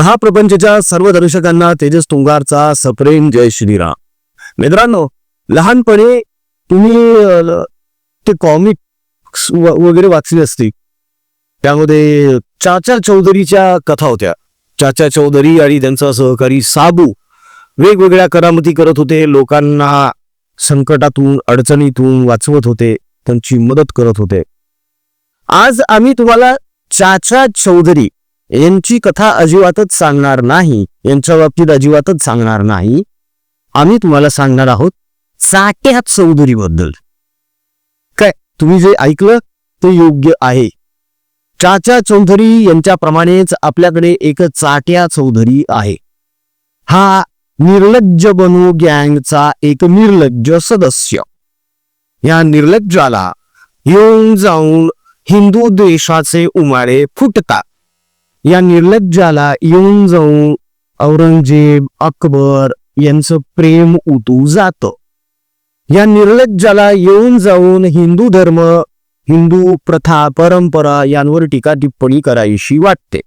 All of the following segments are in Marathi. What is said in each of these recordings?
महाप्रपंचच्या सर्व दर्शकांना तेजस तुंगारचा सप्रेम जय श्रीराम. मित्रांनो लहानपणी तुम्ही ते कॉमिक्स वगैरे वाचली असती. त्यामध्ये चाचा चौधरीच्या कथा होत्या. चाचा चौधरी आणि त्यांचा सहकारी साबू वेगवेगळ्या करामती करत होते. लोकांना संकटातून अडचणीतून वाचवत होते. त्यांची मदत करत होते. आज आम्ही तुम्हाला चाचा चौधरी यांची कथा अजिबातच सांगणार नाही. यांच्या बाबतीत अजिबातच सांगणार नाही. आम्ही तुम्हाला सांगणार आहोत चाट्या चौधरीबद्दल. काय तुम्ही जे ऐकलं ते योग्य आहे. चाचा चौधरी यांच्याप्रमाणेच आपल्याकडे एक चाट्या चौधरी आहे. हा निर्लज्ज बनू गँगचा एक निर्लज्ज सदस्य. या निर्लज्जाला येऊन जाऊन हिंदू देशाचे उमाळे फुटतात. या निर्लज्जाला येऊन जाऊन औरंगजेब अकबर यांचं प्रेम उतू जात. या निर्लज्जाला येऊन जाऊन हिंदू धर्म हिंदू प्रथा परंपरा यांवर टीका टिप्पणी करायशी वाटते.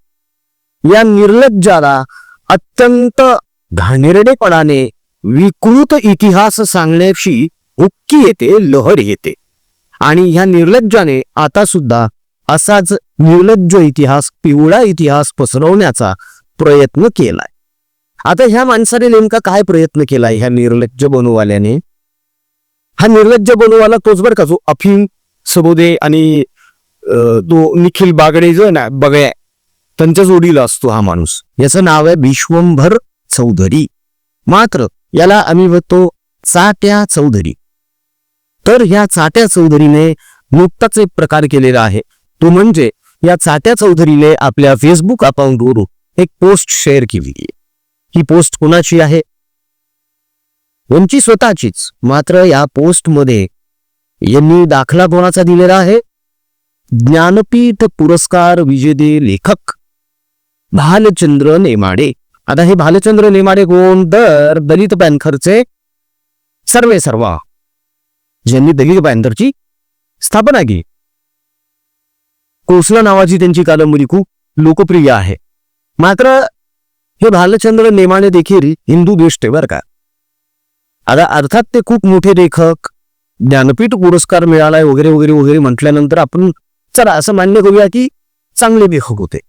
या निर्लज्जाला अत्यंत घाणेरडेपणाने विकृत इतिहास सांगण्याची हुक्की येते लहर येते. आणि ह्या निर्लज्जाने आता सुद्धा असाच निर्लज्ज इतिहास पिवळा इतिहास पसरवण्याचा प्रयत्न केलाय. आता ह्या माणसाने नेमका काय प्रयत्न केलाय ह्या निर्लज्ज बनूवाल्याने? हा निर्लज्ज बनूवाला तोच बर का जो अफीम सबोदे आणि तो निखिल बागडे जो आहे ना बगळ्या त्यांच्या जोडीला असतो हा माणूस. याचं नाव आहे विश्वंभर चौधरी. मात्र याला आम्ही म्हणतो चाट्या चौधरी. तर ह्या चाट्या चौधरीने नुकताच एक प्रकार केलेला आहे. तो म्हणजे या चाट्या चौधरीने आपल्या फेसबुक अकाउंटवरून एक पोस्ट शेअर केली. ही पोस्ट कोणाची आहे? यांची स्वतःचीच. मात्र या पोस्टमध्ये यांनी दाखला कोणाचा दिलेला आहे? ज्ञानपीठ पुरस्कार विजेते लेखक भालचंद्र नेमाडे. आता हे भालचंद्र नेमाडे कोण? तर दलित पॅन्थरचे सर्वे सर्वा. ज्यांनी दलित पॅन्थरची स्थापना केली. कोसला नावाची त्यांची कादंबरी खूप लोकप्रिय आहे. मात्र हे भालचंद्र नेमाने देखील हिंदू दृष्टे बर का. आता अर्थात ते खूप मोठे लेखक ज्ञानपीठ पुरस्कार मिळालाय वगैरे वगैरे वगैरे म्हटल्यानंतर आपण चला असं मान्य करूया की चांगले लेखक होते.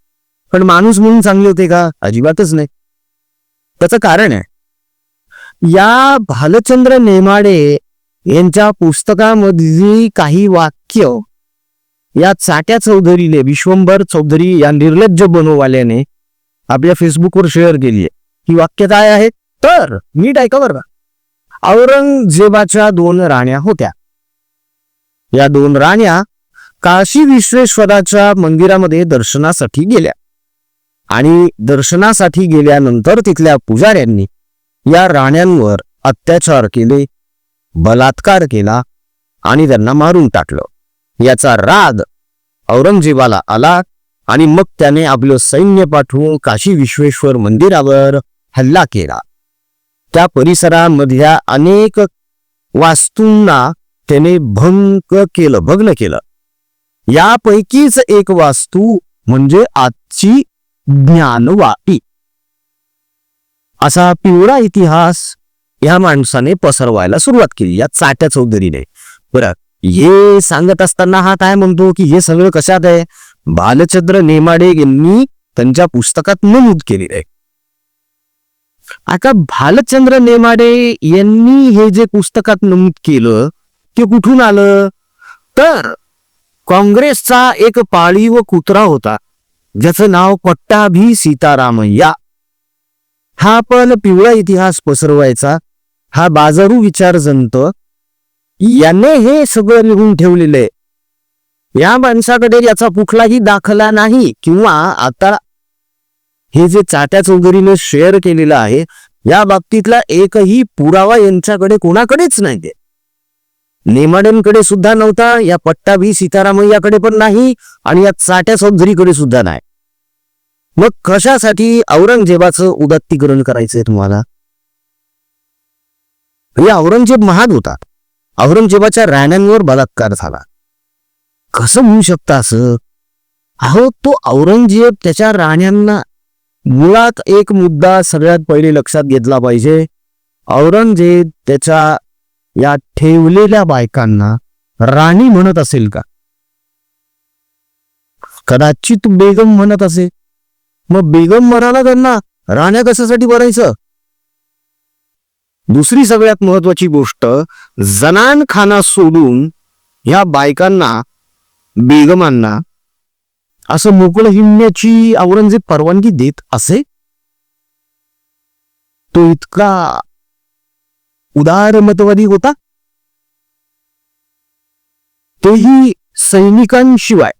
पण माणूस म्हणून चांगले होते का? अजिबातच नाही. त्याचं कारण आहे या भालचंद्र नेमाडे यांच्या पुस्तकामधली काही वाक्य या चाट्या चौधरीने विश्वंभर चौधरी या निर्लज्ज बनववाल्याने आपल्या फेसबुकवर शेअर केली आहे. ही वाक्य काय आहे? तर नीट ऐका बरं का. औरंगजेबाच्या दोन राण्या होत्या. या दोन राण्या काशी विश्वेश्वराच्या मंदिरामध्ये दर्शनासाठी गेल्या. आणि दर्शनासाठी गेल्यानंतर तिथल्या पुजाऱ्यांनी या राण्यांवर अत्याचार केले बलात्कार केला आणि त्यांना मारून टाकलं. याचा राग औरंगजेबाला आला आणि मग त्याने आपलं सैन्य पाठवून काशी विश्वेश्वर मंदिरावर हल्ला केला. त्या परिसरामधल्या अनेक वास्तूंना त्याने भंग केलं भग्न केलं. यापैकीच एक वास्तू म्हणजे आजची ज्ञानवाटी. असा पिवळा इतिहास या माणसाने पसरवायला सुरुवात केली या चाट्या चौधरीने. बरं हे सांगत असताना हा काय म्हणतो की हे सगळं कशात आहे? बालचंद्र नेमाडे यांनी त्यांच्या पुस्तकात नमूद केलेलं आहे. आता भालचंद्र नेमाडे यांनी हे जे पुस्तकात नमूद केलं ते कुठून आलं? तर काँग्रेसचा एक पाळीव कुत्रा होता ज्याचं नाव पट्टाभी सीतारामय्या. हा पण पिवळा इतिहास पसरवायचा हा बाजारू विचार जंत याने हे सगळं लिहून ठेवलेलं आहे. या माणसाकडे याचा कुठलाही दाखला नाही किंवा आता हे जे चाट्या चौधरीने शेअर केलेलं आहे या बाबतीतला एकही पुरावा यांच्याकडे कोणाकडेच नाही ते नेमाड्यांकडे सुद्धा नव्हता या पट्टा बी सीतारामय्याकडे पण नाही आणि या चाट्या चौधरीकडे सुद्धा नाही. मग कशासाठी औरंगजेबाचं उदात्तीकरण करायचंय तुम्हाला? हे औरंगजेब महाग होता. औरंगजेबाच्या राण्यांवर बलात्कार झाला. कसं होऊ शकतं असं? अहो तो औरंगजेब त्याच्या राण्यांना मुळात एक मुद्दा सगळ्यात पहिले लक्षात घेतला पाहिजे. औरंगजेब त्याच्या या ठेवलेल्या बायकांना राणी म्हणत असेल का? कदाचित बेगम म्हणत असे मग बेगम म्हणाला त्यांना राण्या कशासाठी भरायचं दुसरी सगळ्यात महत्वाची गोष्ट जनान खाना सोडून या बायकांना बेगमांना असं मोकळं हिंडण्याची औरंगजेब परवानगी देत असे? तो इतका उदारमतवादी होता? तेही सैनिकांशिवाय.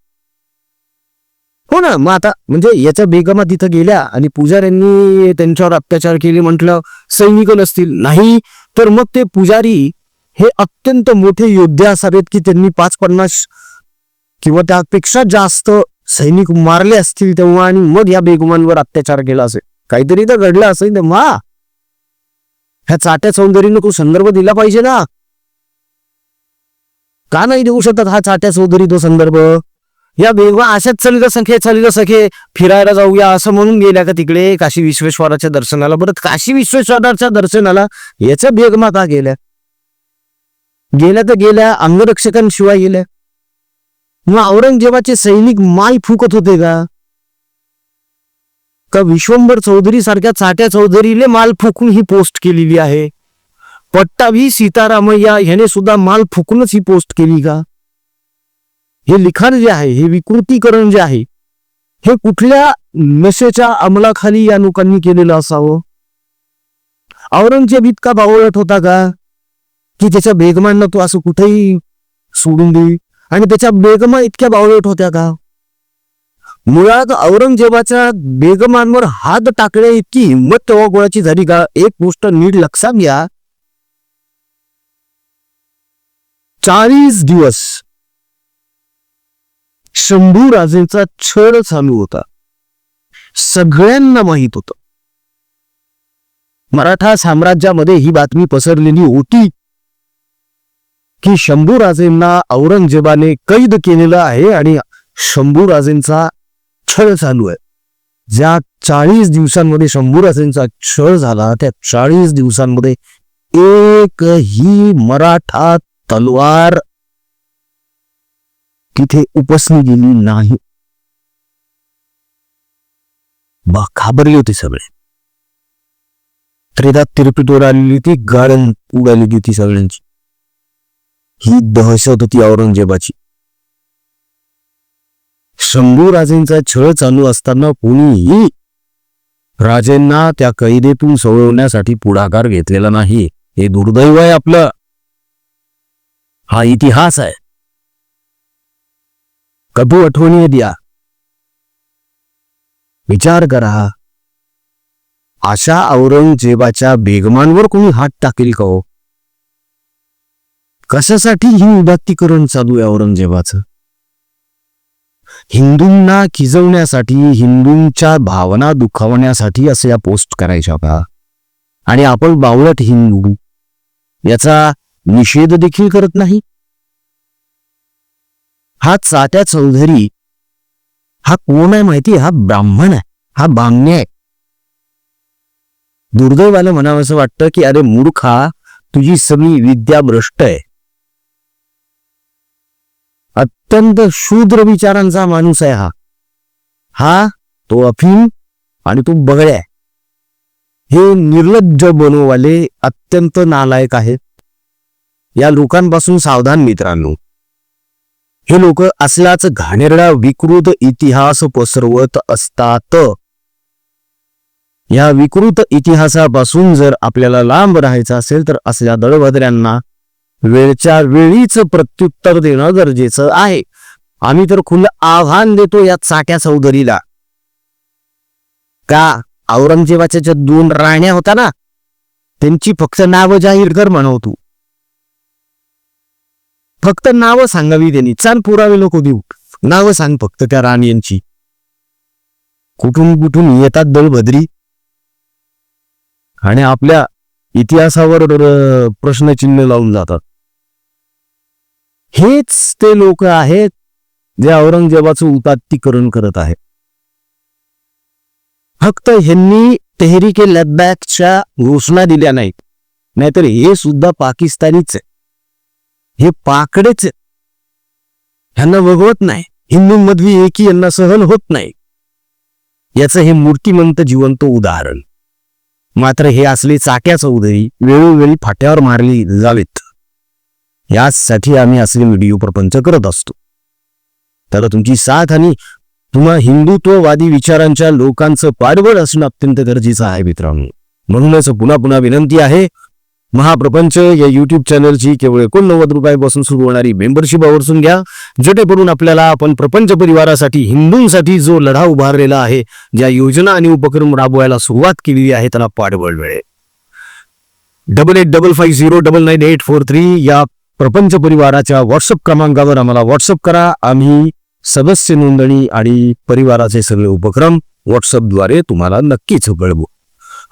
हो ना मग आता म्हणजे याच्या बेगमा तिथं गेल्या आणि पुजाऱ्यांनी त्यांच्यावर अत्याचार केले म्हटलं सैनिक नसतील. नाही तर मग ते पुजारी हे अत्यंत मोठे योद्धे असावेत की त्यांनी पाच पन्नास किंवा त्यापेक्षा जास्त सैनिक मारले असतील तेव्हा आणि मग या बेगमांवर अत्याचार केला असेल. काहीतरी तर घडलं असेल तेव्हा. ह्या चाट्या सौंदर्यानं तो संदर्भ दिला पाहिजे ना. का नाही देऊ शकत हा चाट्या चौधरी तो संदर्भ? या बेगवा अशाच चलित सखे चलित सखे फिरायला जाऊया असं म्हणून गेल्या का तिकडे काशी विश्वेश्वराच्या दर्शनाला. बरं काशी विश्वेश्वराच्या दर्शनाला याच्या बेगमा का गेल्या? गेल्या तर गेल्या अंगरक्षकांशिवाय गेल्या. मग औरंगजेबाचे सैनिक माय फुकत होते का? का विश्वंभर चौधरी सारख्या चाट्या चौधरीने माल फुकून ही पोस्ट केलेली आहे? पट्टाभी सीतारामय्या ह्याने सुद्धा माल फुकूनच ही पोस्ट केली का? हे लिखाण जे आहे हे विकृतीकरण जे आहे हे कुठल्या नशेच्या अंमलाखाली या लोकांनी केलेलं असावं? औरंगजेब इतका बावळट होता का की त्याच्या बेगमांना तो असं कुठेही सोडून दे आणि त्याच्या बेगमा इतक्या बावळट होत्या का? मुळात औरंगजेबाच्या बेगमांवर हात टाकण्या इतकी हिंमत तेव्हा गोळाची झाली का? एक गोष्ट नीट लक्षात घ्या. चाळीस दिवस शंभू राजेंचा छळ चालू होता. सगळ्यांना माहीत होत. मराठा साम्राज्यामध्ये ही बातमी पसरलेली होती की शंभू राजेंना औरंगजेबाने कैद केलेलं आहे आणि शंभू राजेंचा छळ चालू आहे. ज्या चाळीस दिवसांमध्ये शंभूराजेंचा छळ झाला त्या चाळीस दिवसांमध्ये एकही मराठा तलवार तिथे उपसली गेली नाही. बा घाबरले होते सगळे. त्रेदा तिरपिटवर आलेली ती गाळण उडालेली होती सगळ्यांची. ही दहशत होती औरंगजेबाची. शंभू राजेंचा छळ चालू असताना कोणीही राजेंना त्या कैदेतून सोडवण्यासाठी पुढाकार घेतलेला नाही. हे दुर्दैव आहे आपलं. हा इतिहास आहे. कभू आठवणी द्या। विचार करा। अशा औरंगजेबाच्या बेगमांवर कोणी हात टाकेल का हो? कशासाठी ही उदात्तीकरण चालू आहे औरंगजेबाचं? हिंदूंना खिजवण्यासाठी हिंदूंच्या भावना दुखावण्यासाठी असे या पोस्ट करायच्या का? आणि आपण बावळट हिंदू याचा निषेध देखील करत नाही? हा चाट्या चौधरी हा कोण आहे माहिती हा ब्राह्मण आहे. हा बांगणे आहे. दुर्दैवाला म्हणावं असं वाटतं की अरे मूर्खा तुझी सगळी विद्या भ्रष्ट आहे. अत्यंत शूद्र विचारांचा माणूस आहे हा. हा तो अफीम आणि तो बगड्या हे निर्लज्ज बनववाले अत्यंत नालायक आहेत. या लोकांपासून सावधान मित्रांनो. हे लोक असलाच घाणेरडा विकृत इतिहास पसरवत असतात. या विकृत इतिहासापासून जर आपल्याला लांब राहायचं असेल तर असल्या दळभद्र्यांना वेळच्या वेळीच प्रत्युत्तर देणं गरजेचं आहे. आम्ही तर खुलं आव्हान देतो या चाट्या चौधरीला. का औरंगजेबाच्या ज्या दोन राण्या होत्या ना त्यांची फक्त नावं जाहीर कर म्हणवतो फक्त नावं सांगावी त्यांनी. चाल पुरावे नको देऊ. नावं सांग फक्त त्या राण्यांची कुठून कुठून येतात दळभद्री आणि आपल्या इतिहासावर प्रश्नचिन्ह लावून जातात. हेच ते लोक आहेत जे औरंगजेबाचं उतात्तीकरण करत आहेत. फक्त ह्यांनी तेहरीके लद्दाखच्या घोषणा दिल्या नाहीत. नाहीतर हे सुद्धा पाकिस्तानीच आहे. हे पाकडेच ह्यांना वगवत नाही. हिंदूंमधली एकी यांना सहन होत नाही. याचं हे मूर्तिमंत जिवंत उदाहरण. मात्र हे असले चाक्या चौधरी वेळोवेळी फाट्यावर मारली जावेत. यासाठी आम्ही असले व्हिडिओ प्रपंच करत असतो. तर तुमची साथ आणि तुम्हा हिंदुत्ववादी विचारांच्या लोकांचं पाठबळ असणं अत्यंत गरजेचं आहे मित्रांनो. म्हणूनच पुन्हा पुन्हा विनंती आहे महाप्रपंच या युट्यूब चॅनलची केवळ एकोणनव्वद रुपयापासून सुरू होणारी मेंबरशिप आवर्सून घ्या. जेणेकरून आपल्याला आपण प्रपंच परिवारासाठी हिंदूंसाठी जो लढा उभारलेला आहे ज्या योजना आणि उपक्रम राबवायला सुरुवात केलेली आहे त्याला पाठबळ मिळेल. Double eight double five zero double nine eight four three या प्रपंच परिवाराच्या व्हॉट्सअप क्रमांकावर आम्हाला व्हॉट्सअप करा. आम्ही सदस्य नोंदणी आणि परिवाराचे सगळे उपक्रम व्हॉट्सअपद्वारे तुम्हाला नक्कीच कळवू.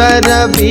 ಸುಂದರ ಬಿ